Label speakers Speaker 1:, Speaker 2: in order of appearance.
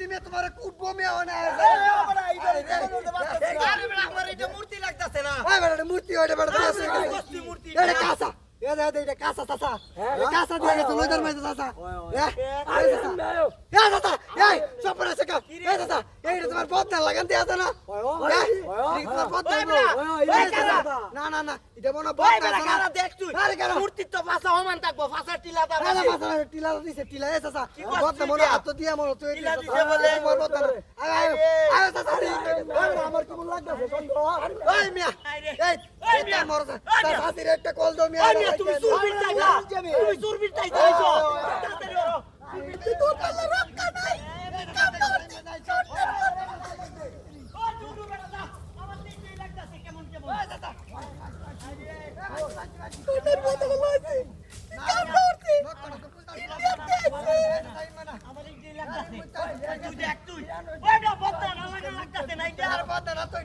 Speaker 1: তুমি তোমার কুটবো মে হনা
Speaker 2: মূর্তি লাগতেছে না
Speaker 1: মূর্তি
Speaker 2: মূর্তি
Speaker 1: এটা কাঁচা এটা এটা এটা কাঁচা চাচা। কাঁচা দিয়ে গেছে লইদার মাইতে চাচা। এ এই চাচা। এ চাচা এই আছে কাম। এই চাচা এই তোমার বদনা লাগান দিয়ে আছে না? এই তোমার বদনা এই চাচা না না না এটা মনে বদনা আছে না?
Speaker 2: দেখ তুই?
Speaker 1: আরে কেন?
Speaker 2: মূর্তির তো ভাষা সমান থাকব ভাষা টিলা
Speaker 1: না না মাথা টিলা দিছে টিলা এ চাচা। বদনা মনে হাত দিয়ে মনে তুই
Speaker 2: টিলা দিছে বলে।
Speaker 1: তোমার বদনা আয় আয় চাচা
Speaker 2: আমার কেমন লাগতেছে সন্দেহ।
Speaker 1: ওই মিয়া এই হাতির একটা কল
Speaker 2: আরে তুমি সুরবির তুমি সুরবির চাইছো এসো তাড়াতাড়ি ওরো তুই তো পারলে রক্ষা নাই ও জুডু বেটা দা আমার দেখতেই লাগতাছে কেমন কেমন
Speaker 1: তোদের বদলা লাগছে কাম করতে
Speaker 2: আমার দেখতেই লাগতাছে তুই দেখ তুই ওই বদনা না লাগতাছে না এটা দেখ ওই